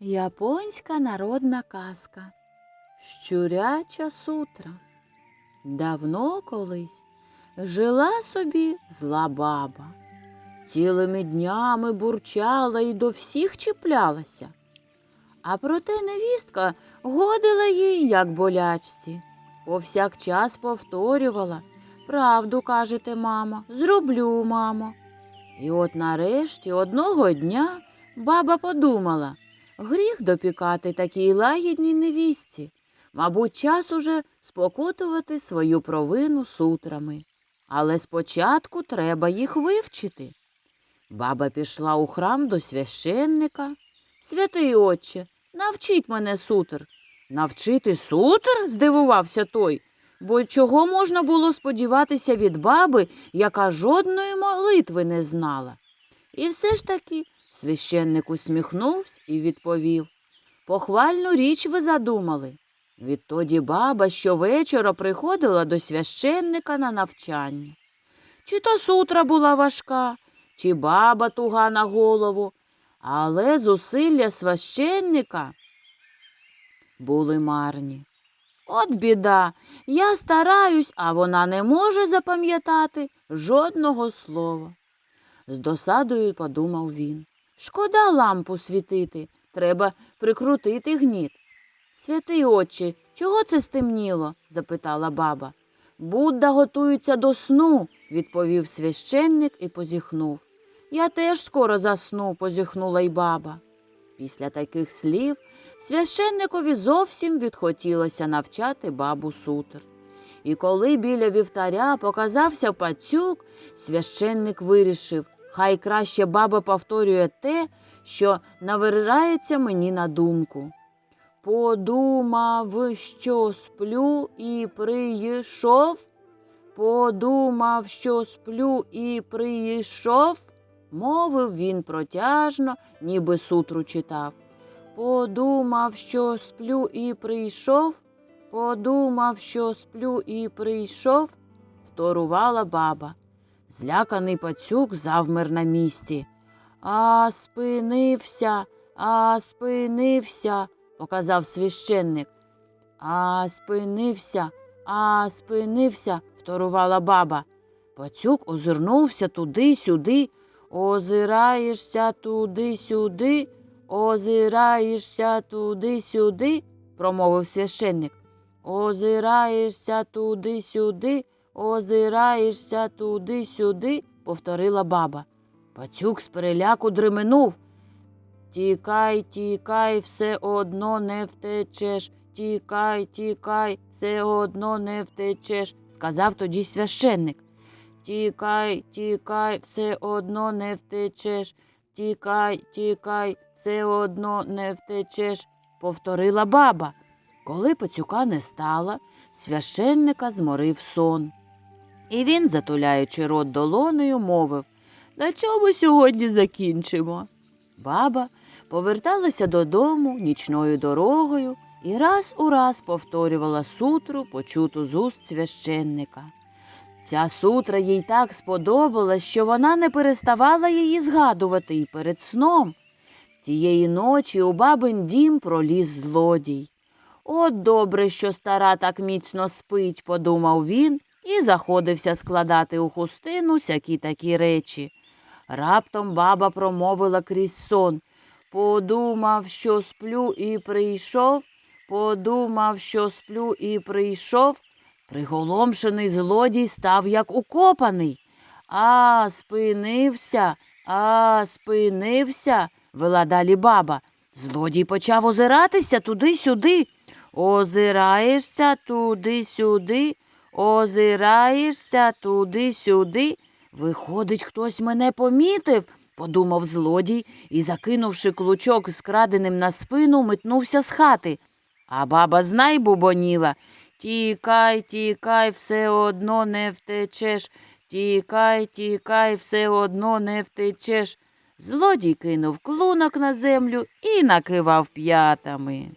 Японська народна казка. Щуряча сутра. Давно колись жила собі зла баба. Цілими днями бурчала і до всіх чіплялася. А проте невістка годила їй, як болячці. Повсякчас повторювала Правду кажете, мамо, зроблю, мамо. І от нарешті одного дня баба подумала гріх допікати такій лагідній невістці. Мабуть, час уже спокутувати свою провину сутрами. Але спочатку треба їх вивчити. Баба пішла у храм до священника. Святий отче, навчіть мене сутр. Навчити сутр? здивувався той. Бо чого можна було сподіватися від баби, яка жодної молитви не знала? І все ж таки священник усміхнувся і відповів Похвальну річ ви задумали. Відтоді баба щовечора приходила до священника на навчання. Чи то сутра була важка, чи баба туга на голову, але зусилля священника були марні. От біда, я стараюсь, а вона не може запам'ятати жодного слова. З досадою подумав він. Шкода лампу світити, треба прикрутити гніт. Святий отче, чого це стемніло? запитала баба. Будда готується до сну, відповів священник і позіхнув. Я теж скоро засну, позіхнула й баба. Після таких слів священникові зовсім відхотілося навчати бабу сутр. І коли біля вівтаря показався пацюк, священник вирішив, хай краще баба повторює те, що навирається мені на думку. Подумав, що сплю, і прийшов. Подумав, що сплю, і прийшов, мовив він протяжно, ніби сутру читав. Подумав, що сплю і прийшов, подумав, що сплю і прийшов, вторувала баба. Зляканий пацюк завмер на місці. А спинився, а спинився, показав священник. А спинився, а спинився, вторувала баба. Пацюк озирнувся туди-сюди, озираєшся туди-сюди, озираєшся туди-сюди, промовив священник. Озираєшся туди-сюди, озираєшся туди-сюди, повторила баба. Пацюк з переляку дременув. Тікай, тікай, все одно не втечеш. Тікай, тікай, все одно не втечеш, сказав тоді священник. Тікай, тікай, все одно не втечеш. Тікай, тікай, все одно не втечеш, повторила баба. Коли пацюка не стало, священника зморив сон. І він, затуляючи рот долонею, мовив На цьому сьогодні закінчимо. Баба поверталася додому нічною дорогою і раз у раз повторювала сутру, почуту з уст священника. Ця сутра їй так сподобалась, що вона не переставала її згадувати і перед сном. Тієї ночі у бабин дім проліз злодій. От добре, що стара так міцно спить, подумав він і заходився складати у хустину сякі такі речі. Раптом баба промовила крізь сон. Подумав, що сплю і прийшов, подумав, що сплю і прийшов. Приголомшений злодій став як укопаний. А, спинився, а, спинився, вела далі баба. Злодій почав озиратися туди-сюди. Озираєшся туди-сюди, озираєшся туди-сюди. Виходить, хтось мене помітив, подумав злодій і, закинувши клучок з краденим на спину, метнувся з хати. А баба знай бубоніла. Тікай, тікай, все одно не втечеш. Тікай, тікай, все одно не втечеш. Злодій кинув клунок на землю і накивав п'ятами.